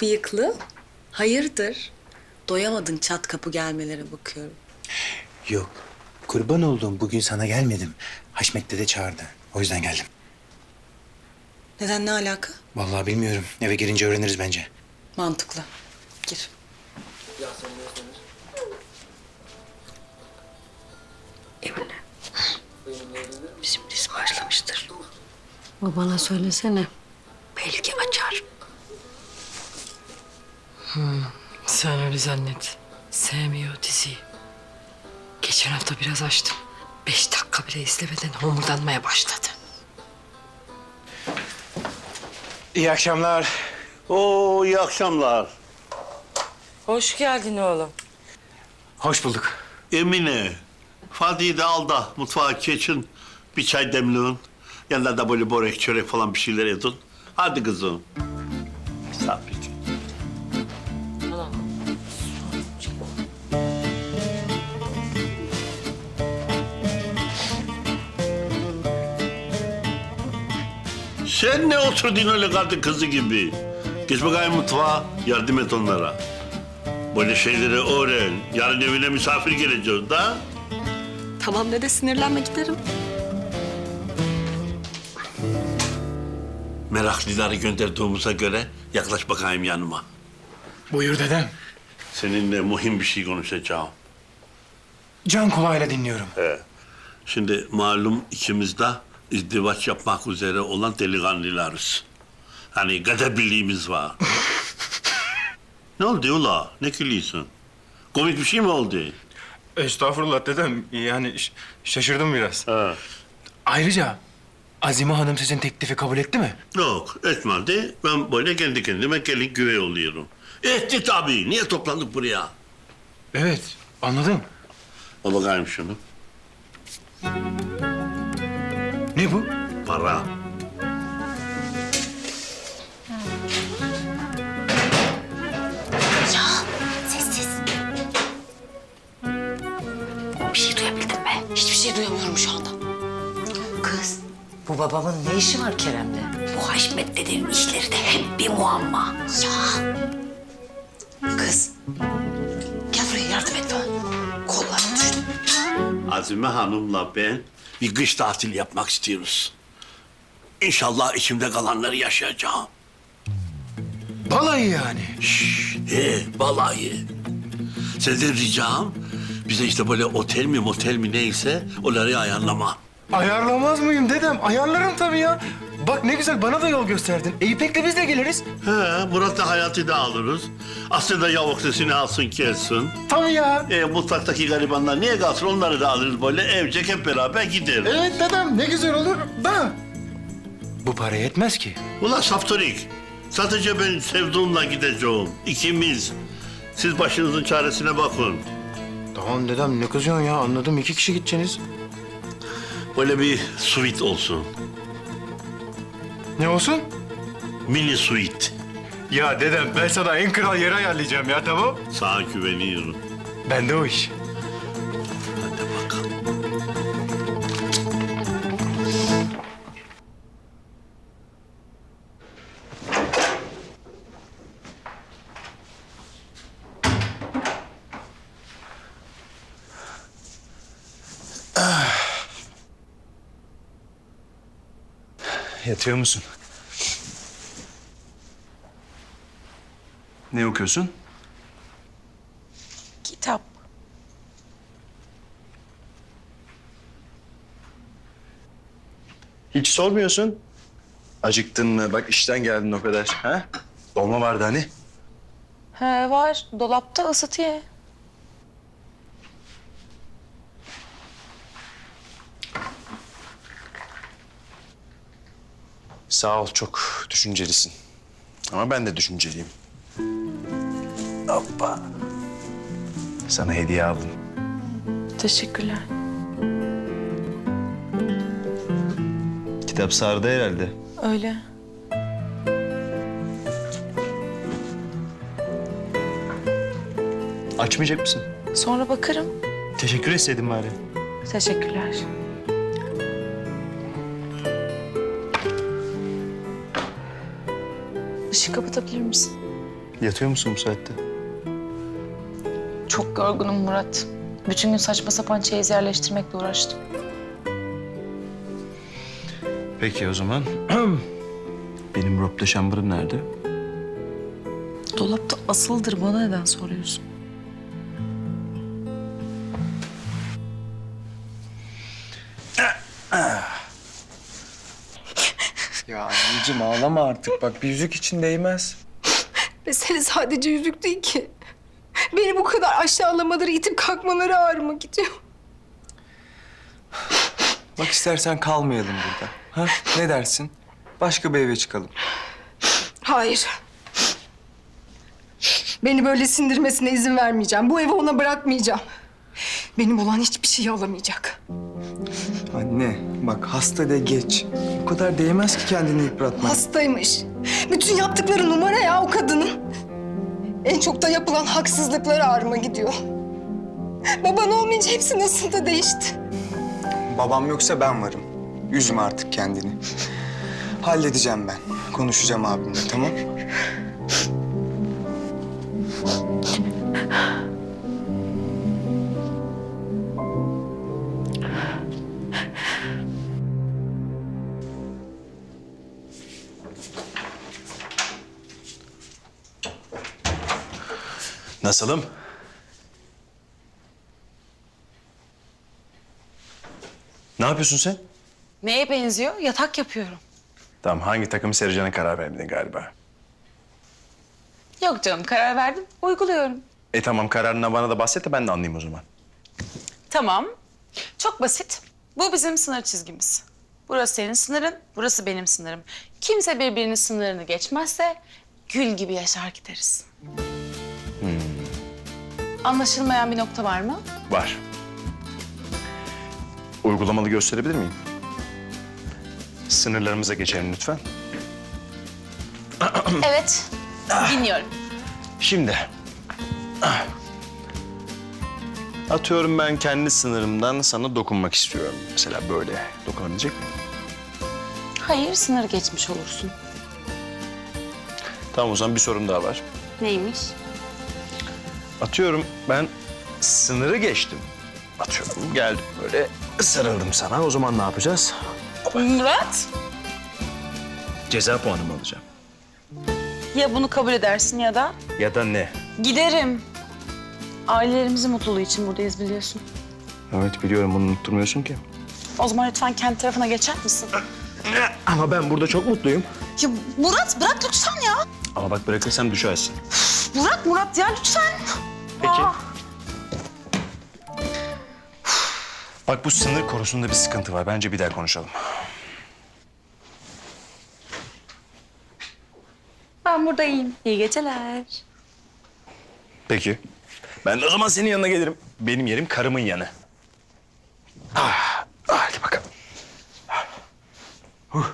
Bıyıklı. Hayırdır? Doyamadın çat kapı gelmelere bakıyorum. Yok. Kurban olduğum bugün sana gelmedim. Haşmet dede çağırdı. O yüzden geldim. Neden ne alaka? Vallahi bilmiyorum. Eve girince öğreniriz bence. Mantıklı. Gir. Emine. Bizim dizi başlamıştır. Babana söylesene. Belki açar. Sen öyle zannet. Sevmiyor diziyi. Geçen hafta biraz açtım. Beş dakika bile izlemeden homurdanmaya başladı. İyi akşamlar. Oo iyi akşamlar. Hoş geldin oğlum. Hoş bulduk. Emine, Fatih'i de al da mutfağa geçin. Bir çay demleyin. Yanına da böyle börek, çörek falan bir şeyler edin. Hadi kızım. Sen ne oturdun öyle kadın kızı gibi? Geç bakayım mutfağa, yardım et onlara. Böyle şeyleri öğren. Yarın evine misafir geleceğiz da. Tamam dede sinirlenme giderim. Meraklıları gönderdiğimize göre yaklaş bakayım yanıma. Buyur dedem. Seninle mühim bir şey konuşacağım. Can kulağıyla dinliyorum. Şimdi malum ikimiz de izdivaç yapmak üzere olan delikanlılarız. Hani kader birliğimiz var. ne oldu ula? Ne gülüyorsun? Komik bir şey mi oldu? Estağfurullah dedem. Yani şaşırdım biraz. Ha. Ayrıca Azime Hanım sizin teklifi kabul etti mi? Yok etmedi. Ben böyle kendi kendime gelin güvey oluyorum. Etti tabii. Niye toplandık buraya? Evet, anladım. Al bakayım şunu. Ne bu? Para. Sessiz. Bir şey duyabildin mi? Hiçbir şey duyamıyorum şu anda. Kız, bu babamın ne işi var Kerem'le? Bu Haşmet dedenin işleri de hep bir muamma. Ya. Kız, gel buraya yardım et bana. Kollarım düştü. Azime Hanım'la ben bir kış tatili yapmak istiyoruz. İnşallah içimde kalanları yaşayacağım. Balayı yani. Şşş, he, balayı. Senden ricam bize işte böyle otel mi motel mi neyse onları ayarlama. Ayarlamaz mıyım dedem? Ayarlarım tabii ya. Bak ne güzel bana da yol gösterdin. E İpek'le biz de geliriz. He, Murat'la Hayat'ı da alırız. Aslında yavuk sesini alsın kelsin. Tabii ya. E, mutfaktaki garibanlar niye kalsın onları da alırız böyle evcek hep beraber gideriz. Evet dedem ne güzel olur da. Bu para yetmez ki. Ulan Saftorik, sadece ben sevduğumla gideceğim. İkimiz. Siz başınızın çaresine bakın. Tamam dedem ne kızıyorsun ya anladım iki kişi gideceksiniz. Böyle bir suite olsun. Ne olsun? Mini suite. Ya dedem ben sana en kral yeri ayarlayacağım ya tamam. Sana güveniyorum. Ben de o iş. Yatıyor musun? Ne okuyorsun? Kitap. Hiç sormuyorsun. Acıktın mı? Bak işten geldin o kadar. Ha? Dolma vardı hani. He var. Dolapta ısıt Sağ ol çok düşüncelisin. Ama ben de düşünceliyim. Hoppa. Sana hediye aldım. Teşekkürler. Kitap sardı herhalde. Öyle. Açmayacak mısın? Sonra bakarım. Teşekkür etseydin bari. Teşekkürler. Işığı kapatabilir misin? Yatıyor musun bu saatte? Çok yorgunum Murat. Bütün gün saçma sapan çeyiz yerleştirmekle uğraştım. Peki o zaman. Benim robe de şambırım nerede? Dolapta asıldır bana neden soruyorsun? Anneciğim ağlama artık. Bak bir yüzük için değmez. Mesele sadece yüzük değil ki. Beni bu kadar aşağılamaları, itip kalkmaları ağrıma gidiyor. Bak istersen kalmayalım burada. Ha? Ne dersin? Başka bir eve çıkalım. Hayır. Beni böyle sindirmesine izin vermeyeceğim. Bu evi ona bırakmayacağım. Benim olan hiçbir şeyi alamayacak. Anne bak hasta de geç. O kadar değmez ki kendini yıpratma. Hastaymış. Bütün yaptıkları numara ya o kadının. En çok da yapılan haksızlıkları ağrıma gidiyor. Baban olmayınca hepsi nasıl da değişti. Babam yoksa ben varım. Üzme artık kendini. Halledeceğim ben. Konuşacağım abimle tamam? Nasılım? Ne yapıyorsun sen? Neye benziyor? Yatak yapıyorum. Tamam hangi takımı sereceğine karar vermedin galiba. Yok canım karar verdim. Uyguluyorum. E tamam kararına bana da bahset de ben de anlayayım o zaman. Tamam. Çok basit. Bu bizim sınır çizgimiz. Burası senin sınırın, burası benim sınırım. Kimse birbirinin sınırını geçmezse gül gibi yaşar gideriz. Anlaşılmayan bir nokta var mı? Var. Uygulamalı gösterebilir miyim? Sınırlarımıza geçelim lütfen. Evet. Dinliyorum. Şimdi. Atıyorum ben kendi sınırımdan sana dokunmak istiyorum. Mesela böyle dokunabilecek miyim? Hayır, sınır geçmiş olursun. Tamam o zaman bir sorum daha var. Neymiş? Atıyorum ben sınırı geçtim. Atıyorum geldim böyle sarıldım sana. O zaman ne yapacağız? Murat, Ceza puanı mı alacağım? ya bunu kabul edersin ya da Ya da ne? giderim. Ailelerimizin mutluluğu için buradayız biliyorsun. Evet biliyorum bunu unutturmuyorsun ki. O zaman lütfen kendi tarafına geçer misin? Ama ben burada çok mutluyum. Ya Murat bırak lütfen ya. Ama bak bırakırsam düşersin. Bırak Murat ya lütfen. Peki. Aa. Bak bu sınır konusunda bir sıkıntı var. Bence bir daha konuşalım. Ben buradayım. İyi geceler. Peki. Ben de o zaman senin yanına gelirim. Benim yerim karımın yanı. Ah, hadi bakalım. Huh.